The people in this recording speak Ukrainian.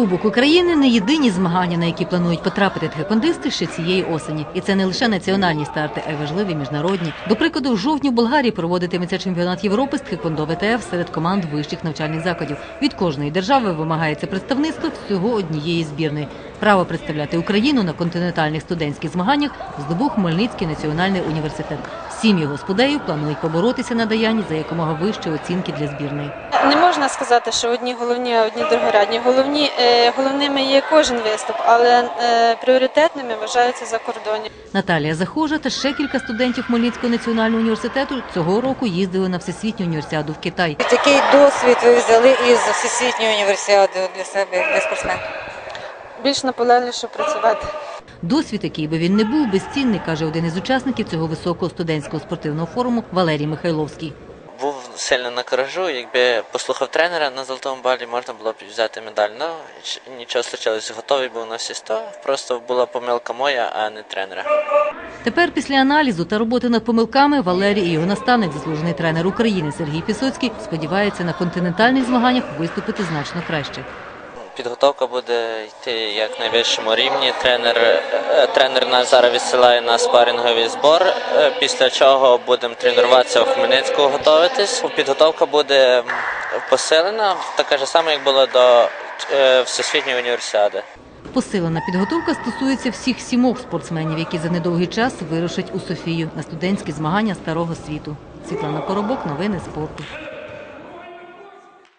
Кубок України не єдині змагання, на які планують потрапити тхекондисти ще цієї осені. І це не лише національні старти, а й важливі міжнародні. До прикладу, в жовтні в Болгарії проводитиметься чемпіонат Європи з тхекондо ВТФ серед команд вищих навчальних закладів. Від кожної держави вимагається представництво всього однієї збірної. Право представляти Україну на континентальних студентських змаганнях здобув Хмельницький національний університет. Сім його спудеїв планують поборотися на даянні за якомога вищі оцінки для збірної. Не можна сказати, що одні головні, а одні другорядні. Головні е, головними є кожен виступ, але е, пріоритетними вважаються закордонні. Наталія Захожа та ще кілька студентів Хмельницького національного університету цього року їздили на всесвітню універсіаду в Китай. Який досвід ви взяли із всесвітньої універсіади для себе для спортсменки? Більш наполегливіше працювати. Досвід, який би він не був, безцінний, каже один із учасників цього високого студентського спортивного форуму Валерій Михайловський. Сильно на коражу, якби послухав тренера на золотому балі, можна було б взяти медаль. Ну нічого случилось, готовий був на всі 100, Просто була помилка моя, а не тренера. Тепер, після аналізу та роботи над помилками, Валерій і його наставник, заслужений тренер України Сергій Пісоцький, сподівається на континентальних змаганнях виступити значно краще. Підготовка буде йти як на найвищому рівні. Тренер, е, тренер нас зараз відсилає на спаринговий збор, е, після чого будемо тренуватися в Хмельницьку, готуватись. Підготовка буде посилена, така ж сама, як було до е, Всесвітньої універсіади. Посилена підготовка стосується всіх сімох спортсменів, які за недовгий час вирушать у Софію на студентські змагання старого світу. Світлана Поробок, новини спорту.